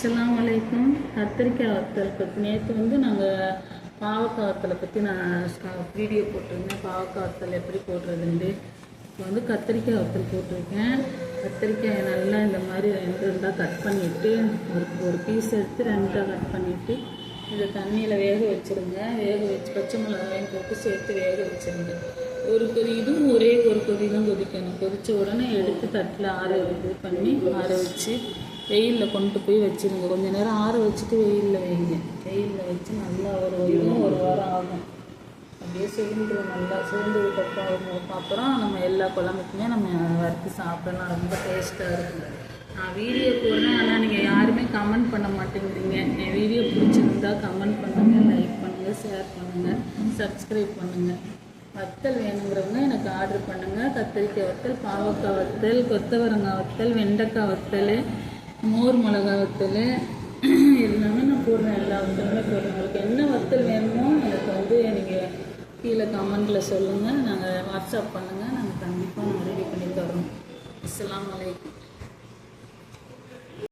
அஸ்லாம் வலைக்கும் கத்திரிக்காய் வத்தல் பற்றி நேற்று வந்து நாங்கள் பாவக்காய் வத்தலை பற்றி நான் வீடியோ போட்டிருந்தேன். பாவக்காய் வத்தல் எப்படி போடுறதுண்டு இப்போ வந்து கத்திரிக்காய் வத்தல் போட்டிருக்கேன். கத்திரிக்காயை நல்லா இந்த மாதிரி ரெண்டு ரெண்டாக கட் பண்ணிவிட்டு ஒரு ஒரு பீஸ் எடுத்து ரெண்டாக கட் பண்ணிவிட்டு இதை தண்ணியில் வேக வச்சுருங்க. வேக வச்சு பச்சை மிளகாயும் போட்டு சேர்த்து வேக வச்சுருங்க. ஒரு கொதி இதுவும் ஒரே ஒரு கொதி தான் கொதிக்கணும். கொதித்த உடனே எடுத்து தட்டில் ஆற இது பண்ணி ஆற வச்சு வெயிலில் கொண்டு போய் வச்சுருங்க. கொஞ்ச நேரம் ஆற வச்சுட்டு வெயிலில் வைங்க. வெயிலில் வச்சு நல்லா ஒரு வயிறும் ஒரு வாரம் ஆகும். அப்படியே சுருண்டுரும் நல்லா. சுருண்டதுக்கப்புறம் அப்புறம் நம்ம எல்லா குழம்புக்குமே நம்ம வறுத்து சாப்பிடலாம் ரொம்ப டேஸ்ட்டாக இருக்கும். நான் வீடியோ போடுறேன். ஆனால் நீங்கள் யாருமே கமெண்ட் பண்ண மாட்டேங்கிறீங்க. என் வீடியோ பிடிச்சிருந்தா கமெண்ட் பண்ணுங்கள் லைக் பண்ணுங்கள் ஷேர் பண்ணுங்கள் சப்ஸ்கிரைப் பண்ணுங்கள் வத்தல் வேணுங்கிறவங்க எனக்கு ஆர்டர் பண்ணுங்கள் கத்திரிக்காய் வத்தல் பாவக்காய் வத்தல் கொத்தவரங்காய் வத்தல் வெண்டைக்காய் வத்தல் மோர் மிளகா வத்தல் எல்லாமே நான் போடுறேன். எல்லா வத்தலுமே போடுறேன். உங்களுக்கு என்ன வத்தல் வேணுமோ எனக்கு வந்து நீங்கள் கீழே கமெண்டில் சொல்லுங்கள் நாங்கள் வாட்ஸ்அப் பண்ணுங்கள் நாங்கள் கண்டிப்பாக நாங்கள் ரெடி பண்ணி தரோம். அஸ்லாம் வலைக்கம்